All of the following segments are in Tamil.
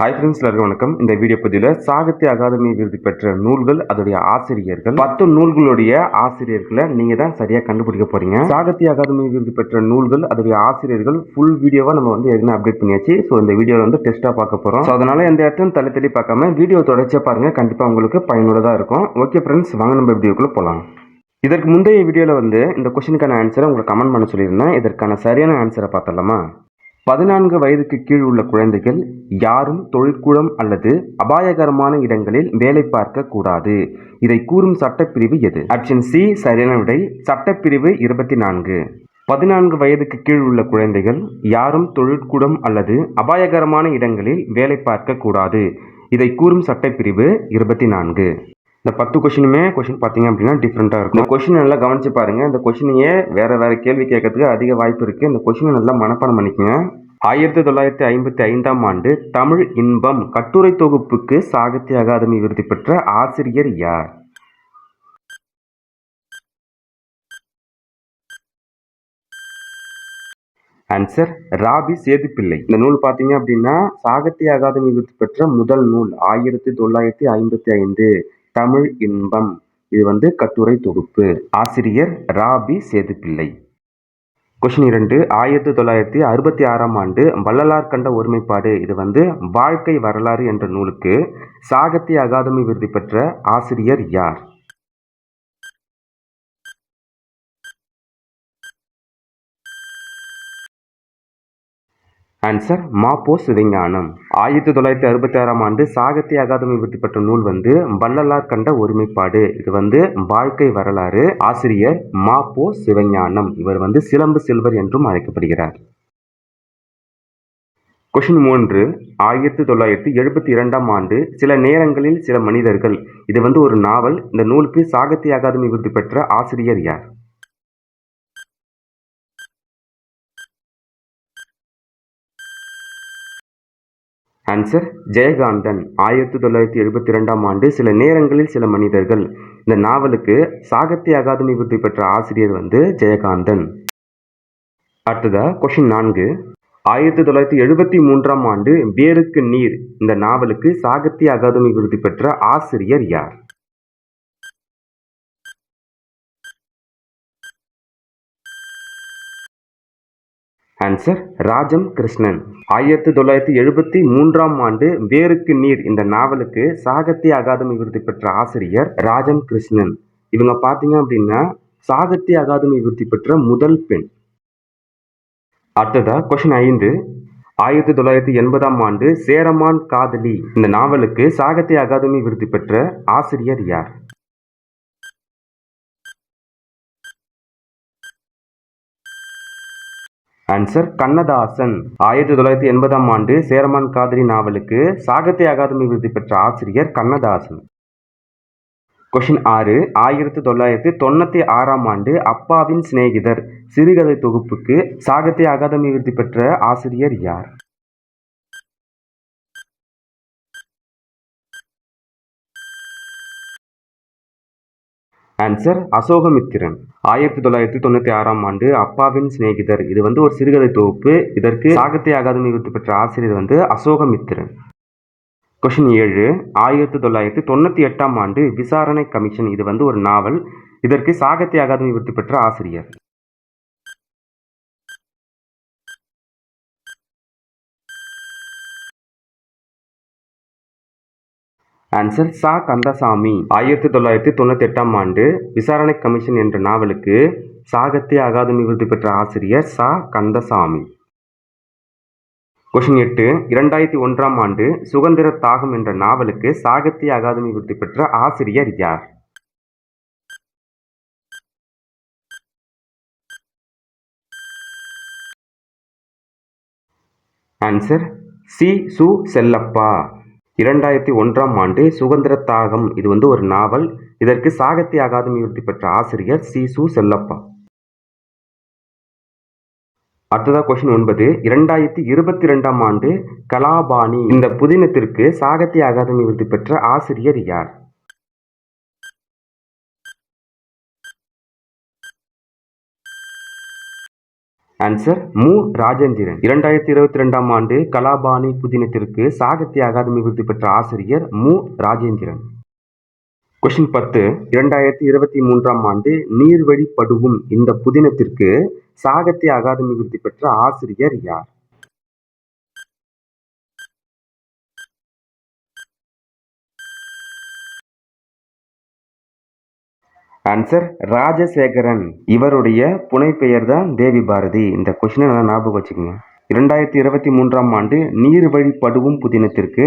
ஹாய் ஃப்ரெண்ட்ஸ் எல்லாருக்கும் வணக்கம். இந்த வீடியோ பதிவில் சாகித்ய அகாதமி விருது பெற்ற நூல்கள் அதோடைய ஆசிரியர்கள். பத்து நூல்களுடைய ஆசிரியர்களை நீங்கள் தான் சரியாக கண்டுபிடிக்க போகிறீங்க சாகித்ய அகாதமி விருது பெற்ற நூல்கள் அதோடைய ஆசிரியர்கள் ஃபுல் வீடியோவாக நம்ம வந்து ஏற்கனவே அப்டேட் பண்ணியாச்சு. ஸோ இந்த வீடியோவில் வந்து டெஸ்ட்டாக பார்க்க போகிறோம் ஸோ அதனால் எந்த இடத்தையும் தள்ளி தள்ளி பார்க்காம வீடியோ தொடர்ச்சியாக பாருங்கள் கண்டிப்பாக உங்களுக்கு பயனுள்ளதாக இருக்கும். ஓகே ஃப்ரெண்ட்ஸ் வாங்க நம்ம வீடியோக்குள்ளே போகலாம் இதற்கு முந்தைய வீடியோவில் வந்து இந்த கொஷினுக்கான ஆன்சரை உங்களுக்கு கமெண்ட் பண்ண சொல்லியிருந்தேன். இதற்கான சரியான ஆன்சரை பார்த்தலாமா பதினான்கு வயதுக்கு கீழ் உள்ள குழந்தைகள் யாரும் தொழிற்கூடம் அல்லது அபாயகரமான இடங்களில் வேலை பார்க்க கூடாது. இதை கூறும் சட்டப்பிரிவு எது? ஆப்ஷன் சி சரியான விடை. சட்டப்பிரிவு இருபத்தி நான்கு பதினான்கு வயதுக்கு கீழ் உள்ள குழந்தைகள் யாரும் தொழிற்கூடம் அல்லது அபாயகரமான இடங்களில் வேலை பார்க்க கூடாது. இதை கூறும் சட்டப்பிரிவு இருபத்தி நான்கு இந்த பத்து கொஷினுமே கொஷின் பார்த்தீங்க அப்படின்னா டிஃப்ரெண்ட்டாக இருக்கும். இந்த கொஷின் நல்லா கவனிச்சு பாருங்கள் இந்த கொஷினையே வேறு வேற கேள்வி கேட்கறதுக்கு அதிக வாய்ப்பு இருக்கு. இந்த கொஷினை நல்லா மனப்பாடம் பண்ணிக்கோங்க. ஆயிரத்தி தொள்ளாயிரத்தி ஐம்பத்தி ஐந்தாம் ஆண்டு தமிழ் இன்பம் கட்டுரை தொகுப்புக்கு சாகித்ய அகாதமி விருது பெற்ற ஆசிரியர் யார்? ஆன்சர் ராபி சேதுப்பிள்ளை. இந்த நூல் பார்த்தீங்க அப்படின்னா சாகித்ய அகாதமி விருது பெற்ற முதல் நூல் ஆயிரத்தி தொள்ளாயிரத்தி ஐம்பத்தி ஐந்து. தமிழ் இன்பம். இது வந்து கட்டுரை தொகுப்பு. ஆசிரியர் ராபி சேதுப்பிள்ளை. கொஷின் இரண்டு. ஆயிரத்தி தொள்ளாயிரத்தி அறுபத்தி ஆறாம் ஆண்டு வள்ளலார் கண்ட ஒருமைப்பாடு. இது வந்து வாழ்க்கை வரலாறு என்ற நூலுக்கு சாகித்ய அகாதமி விருது பெற்ற ஆசிரியர் யார்? ஆன்சர் மாப்போ சிவஞானம் ஆயிரத்தி தொள்ளாயிரத்தி அறுபத்தி ஆறாம் ஆண்டு சாகித்ய அகாதமி விருது பெற்ற நூல் வந்து வள்ளலார் கண்ட ஒருமைப்பாடு. இது வந்து வாழ்க்கை வரலாறு ஆசிரியர் மாப்போ சிவஞானம் இவர் வந்து சிலம்பு செல்வர் என்றும் அழைக்கப்படுகிறார். கொஷின் மூன்று ஆயிரத்தி தொள்ளாயிரத்தி எழுபத்தி இரண்டாம் ஆண்டு சில நேரங்களில் சில மனிதர்கள். இது வந்து ஒரு நாவல். இந்த நூலுக்கு சாகித்ய அகாதமி விருது பெற்ற ஆசிரியர் யார்? ஆன்சர் ஜெயகாந்தன் ஆயிரத்தி தொள்ளாயிரத்தி எழுபத்தி ரெண்டாம் ஆண்டு சில நேரங்களில் சில மனிதர்கள். இந்த நாவலுக்கு சாகித்ய அகாதமி விருது பெற்ற ஆசிரியர் வந்து ஜெயகாந்தன் அடுத்ததா கொஷின் நான்கு. ஆயிரத்தி தொள்ளாயிரத்தி எழுபத்தி மூன்றாம் ஆண்டு வேருக்கு நீர். இந்த நாவலுக்கு சாகித்ய அகாதமி விருது பெற்ற ஆசிரியர் யார்? ஆன்சர் ராஜம் கிருஷ்ணன் ஆயிரத்தி தொள்ளாயிரத்தி எழுபத்தி மூன்றாம் ஆண்டு வேருக்கு நீர் இந்த நாவலுக்கு சாகித்ய அகாதமி விருது பெற்ற ஆசிரியர் ராஜம் கிருஷ்ணன் இவங்க பார்த்தீங்க அப்படின்னா சாகித்ய அகாதமி விருது பெற்ற முதல் பெண். அடுத்ததா கொஷின் ஐந்து. ஆயிரத்தி தொள்ளாயிரத்தி எண்பதாம் ஆண்டு சேரமான் காதலி. இந்த நாவலுக்கு சாகித்ய அகாதமி விருது பெற்ற ஆசிரியர் யார்? ஆன்சர் கண்ணதாசன். ஆயிரத்தி தொள்ளாயிரத்தி எண்பதாம் ஆண்டு சேரமான் காதலி நாவலுக்கு சாகித்ய அகாதமி விருது பெற்ற ஆசிரியர் கண்ணதாசன். கொஷின் ஆறு. ஆயிரத்தி தொள்ளாயிரத்தி தொண்ணூற்றி ஆறாம் ஆண்டு அப்பாவின் சிநேகிதர். சிறுகதை தொகுப்புக்கு சாகித்ய அகாதமி விருது பெற்ற ஆசிரியர் யார்? ஆன்சர் அசோகமித்திரன். ஆயிரத்தி தொள்ளாயிரத்தி தொண்ணூற்றி ஆறாம் ஆண்டு அப்பாவின் சிநேகிதர். இது வந்து ஒரு சிறுகதை தொகுப்பு. இதற்கு சாகித்ய அகாதமி விருது பெற்ற ஆசிரியர் வந்து அசோகமித்திரன். கொஷின் ஏழு. ஆயிரத்தி தொள்ளாயிரத்தி தொண்ணூற்றி எட்டாம் ஆண்டு விசாரணை கமிஷன். இது வந்து ஒரு நாவல். இதற்கு சாகித்ய அகாதமி விருது பெற்ற ஆசிரியர். ஆன்சர் சா கந்தசாமி. ஆயிரத்தி தொள்ளாயிரத்தி தொண்ணூற்றி எட்டாம் ஆண்டு விசாரணை கமிஷன் என்ற நாவலுக்கு சாகித்ய அகாதமி விருது பெற்ற ஆசிரியர் சா கந்தசாமி. கொஷின் எட்டு. இரண்டாயிரத்தி ஒன்றாம் ஆண்டு சுதந்திர தாகம் என்ற நாவலுக்கு சாகித்ய அகாதமி விருது பெற்ற ஆசிரியர் யார்? ஆன்சர் சி. சு. செல்லப்பா. இரண்டாயிரத்தி ஒன்றாம் ஆண்டு சுதந்திர தாகம். இது வந்து ஒரு நாவல். இதற்கு சாகித்ய அகாதமி விருது பெற்ற ஆசிரியர் சி. சு. செல்லப்பா. அடுத்ததா கொஸ்டின் ஒன்பது. இரண்டாயிரத்தி இருபத்தி ரெண்டாம் ஆண்டு கலாபாணி. இந்த புதினத்திற்கு சாகித்ய அகாதமி விருது பெற்ற ஆசிரியர் யார்? ஆன்சர் மு. ராஜேந்திரன். இரண்டாயிரத்தி இருபத்தி ரெண்டாம் ஆண்டு கலாபாணி புதினத்திற்கு சாகித்ய அகாதமி விருது பெற்ற ஆசிரியர் மு. ராஜேந்திரன். கொஷின் பத்து. இரண்டாயிரத்தி இருபத்தி மூன்றாம் ஆண்டு நீர்வழி படுவும் இந்த புதினத்திற்கு சாகித்ய அகாதமி விருது பெற்ற ஆசிரியர் யார்? ஆன்சர் ராஜசேகரன். இவருடைய புனைப்பெயர் தான் தேவி பாரதி இந்த கொஷினை நல்லா ஞாபகம் வச்சுக்கோங்க. இரண்டாயிரத்தி இருபத்தி மூன்றாம் ஆண்டு நீர்வழி படுவும் புதினத்திற்கு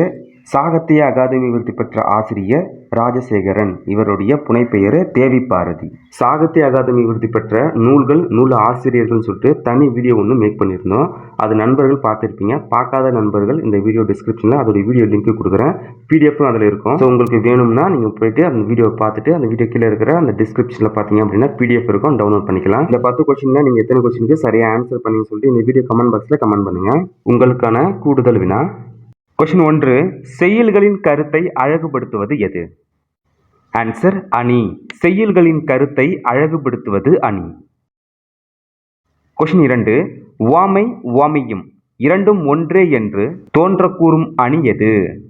சாகித்ய அகாதமி விருது பெற்ற ஆசிரியர் ராஜசேகரன். இவருடைய புனைப்பெயர் தேவி பாரதி சாகித்ய அகாதமி விருது பெற்ற நூல்கள் நூல் ஆசிரியர்கள்னு சொல்லிட்டு தனி வீடியோ ஒன்று மேக் பண்ணியிருந்தோம். அது நண்பர்கள் பார்த்துருப்பீங்க. பார்க்காத நண்பர்கள் இந்த வீடியோ டிஸ்கிரிப்ஷனில் அதோட வீடியோ லிங்க்கு கொடுக்குறேன். பிடிஎஃப்பும் அதில் இருக்கும். ஸோ உங்களுக்கு வேணும்னா நீங்கள் போயிட்டு அந்த வீடியோ பார்த்துட்டு அந்த வீடியோ கீழே இருக்கிற அந்த டிஸ்கிரிப்ஷனில் பார்த்தீங்க அப்படின்னா பிடிஎஃப் இருக்கும். டவுன்லோட் பண்ணிக்கலாம். இந்த பத்து கொஸ்டினில் நீங்கள் எத்தனை கொஸ்டினுக்கு சரியாக ஆன்சர் பண்ணி சொல்லிட்டு இந்த வீடியோ கமெண்ட் பாக்ஸில் கமெண்ட் பண்ணுங்கள் உங்களுக்கான கூடுதல் வினா கொஷின் ஒன்று செய்யுள்களின் கருத்தை அழகுபடுத்துவது எது? ஆன்சர் அணி. செயல்களின் கருத்தை அழகுபடுத்துவது அணி. கொஷின் இரண்டு வாமை உவமையும் இரண்டும் ஒன்றே என்று தோன்றக்கூறும் அணி எது?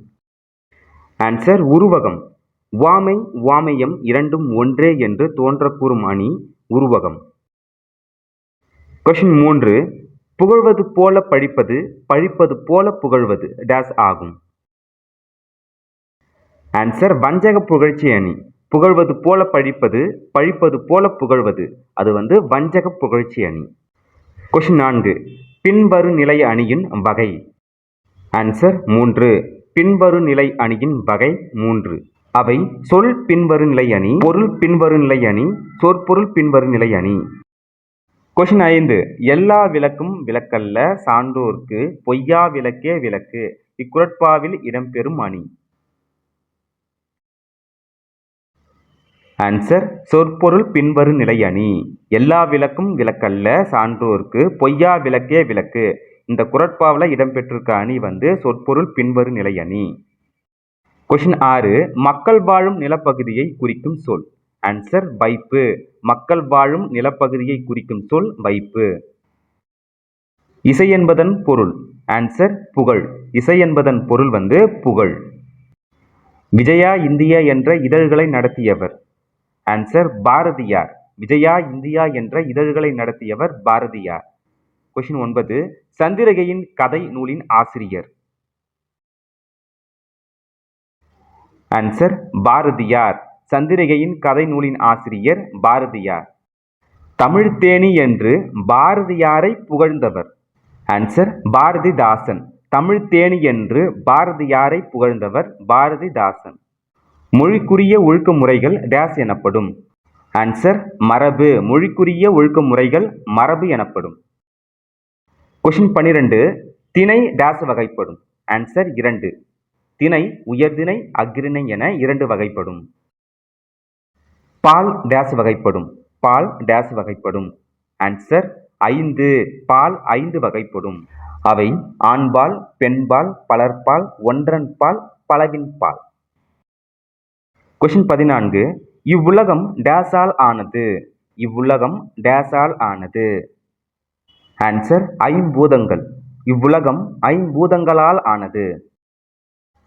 ஆன்சர் உருவகம். வாமை வாமையம் இரண்டும் ஒன்றே என்று தோன்றக்கூறும் அணி உருவகம். கொஷின் மூன்று புகழ்வது போல பழிப்பது பழிப்பது போல புகழ்வது டேஸ் ஆகும். ஆன்சர் வஞ்சக புகழ்ச்சி அணி. புகழ்வது போல பழிப்பது பழிப்பது போல புகழ்வது அது வந்து வஞ்சக புகழ்ச்சி அணி. கொஷின் நான்கு பின்வரும் நிலை அணியின் வகை. ஆன்சர் மூன்று பின்வரு நிலை அணியின் வகை மூன்று. அவை சொல் பின்வரும் நிலை அணி பொருள் பின்வரும் நிலை அணி சொற்பொருள் பின்வரும் நிலை அணி. கொஷின் ஐந்து. எல்லா விளக்கும் விளக்கல்ல சான்றோர்க்கு பொய்யா விளக்கே விளக்கு. இக்குரட்பாவில் இடம்பெறும் அணி. ஆன்சர் சொற்பொருள் பின்வரு நிலை அணி. எல்லா விளக்கும் விளக்கல்ல சான்றோர்க்கு பொய்யா விளக்கே விளக்கு. இந்த குரட்பாவில் இடம்பெற்றிருக்க அணி வந்து சொற்பொருள் பின்வரு நிலை அணி. கொஷின் ஆறு. மக்கள் வாழும் நிலப்பகுதியை குறிக்கும் சொல். ஆன்சர் வைப்பு. மக்கள் வாழும் நிலப்பகுதியை குறிக்கும் சொல் வைப்பு. இசை என்பதன் பொருள். ஆன்சர் புகழ். இசை என்பதன் பொருள் வந்து புகழ். விஜயா இந்தியா என்ற இதழ்களை நடத்தியவர். ஆன்சர் பாரதியார். விஜயா இந்தியா என்ற இதழ்களை நடத்தியவர் பாரதியார். கொஷின் ஒன்பது. சந்திரகையின் கதை நூலின் ஆசிரியர். ஆன்சர் பாரதியார். சந்திரிகையின் கதை நூலின் ஆசிரியர் பாரதியார். தமிழ்த்தேனி என்று பாரதியாரை புகழ்ந்தவர். ஆன்சர் பாரதிதாசன். தமிழ்த்தேனி என்று பாரதியாரை புகழ்ந்தவர் பாரதிதாசன். மொழிக்குரிய ஒழுக்க முறைகள் டேஸ் எனப்படும். ஆன்சர் மரபு. மொழிக்குரிய ஒழுக்க முறைகள் மரபு எனப்படும். கொஷின் பன்னிரெண்டு திணை டேஸ் வகைப்படும். ஆன்சர் இரண்டு. திணை உயர்திணை அக்ரிணை என இரண்டு வகைப்படும். பால் டேஸ் வகைப்படும். பால் டேஸ் வகைப்படும். ஆன்சர் ஐந்து. பால் ஐந்து வகைப்படும். அவை ஆண்பால் பெண்பால் பலர்பால் ஒன்றன் பால் பலவின் பால். கொஷின் பதினான்கு. இவ்வுலகம் டேஸால் ஆனது. இவ்வுலகம் டேஸால் ஆனது. ஆன்சர் ஐம்பூதங்கள். இவ்வுலகம் ஐம்பூதங்களால் ஆனது.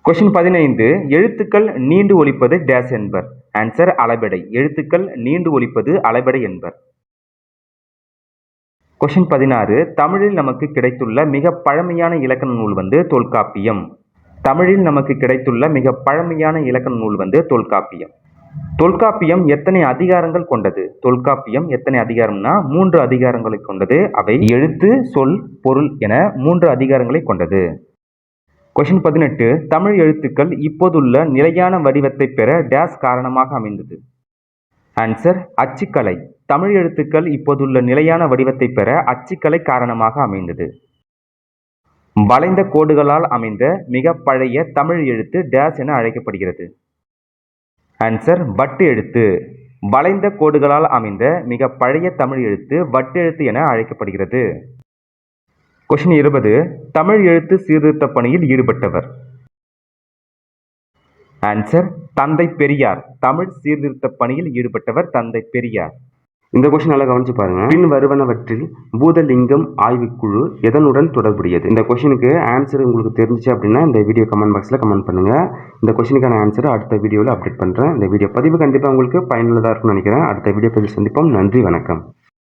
கொஷின் பதினைந்து. எழுத்துக்கள் நீண்டு ஒழிப்பது டேஸ் என்பர். ஆன்சர் அளபெடை. எழுத்துக்கள் நீண்டு ஒலிப்பது அளபெடை என்பர். கொஷின் பதினாறு. தமிழில் நமக்கு கிடைத்துள்ள மிக பழமையான இலக்கண நூல் வந்து தொல்காப்பியம். தமிழில் நமக்கு கிடைத்துள்ள மிக பழமையான இலக்கண நூல் வந்து தொல்காப்பியம். தொல்காப்பியம் எத்தனை அதிகாரங்கள் கொண்டது? தொல்காப்பியம் எத்தனை அதிகாரம்னா மூன்று அதிகாரங்களை கொண்டது. அவை எழுத்து சொல் பொருள் என மூன்று அதிகாரங்களை கொண்டது. கொஷின் பதினெட்டு. தமிழ் எழுத்துக்கள் இப்போதுள்ள நிலையான வடிவத்தை பெற டேஸ் காரணமாக அமைந்தது. ஆன்சர் அச்சுக்கலை. தமிழ் எழுத்துக்கள் இப்போதுள்ள நிலையான வடிவத்தை பெற அச்சுக்கலை காரணமாக அமைந்தது. வளைந்த கோடுகளால் அமைந்த மிக பழைய தமிழ் எழுத்து டேஸ் என அழைக்கப்படுகிறது. ஆன்சர் வட்டு எழுத்து. வளைந்த கோடுகளால் அமைந்த மிக பழைய தமிழ் எழுத்து வட்டெழுத்து என அழைக்கப்படுகிறது. கொஷின் இருபது. தமிழ் எழுத்து சீர்திருத்த பணியில் ஈடுபட்டவர். ஆன்சர் தந்தை பெரியார். தமிழ் சீர்திருத்த பணியில் ஈடுபட்டவர் தந்தை பெரியார். இந்த கொஸ்டின் நல்லா கவனிச்சு பாருங்க. பின் வருவனவற்றில் பூதலிங்கம் ஆய்வுக்குழு எதனுடன் தொடர்புடையது? இந்த கொஸ்டினுக்கு ஆன்சர் உங்களுக்கு தெரிஞ்சிச்சு அப்படின்னா இந்த வீடியோ கமெண்ட் பாக்ஸில் கமெண்ட் பண்ணுங்க. இந்த கொஸ்டினுக்கான ஆன்சர் அடுத்த வீடியோவில் அப்டேட் பண்ணுறேன் இந்த வீடியோ பதிவு கண்டிப்பாக உங்களுக்கு பயனுள்ளதாக இருக்கும்னு நினைக்கிறேன். அடுத்த வீடியோ பதிவு சந்திப்போம். நன்றி வணக்கம்.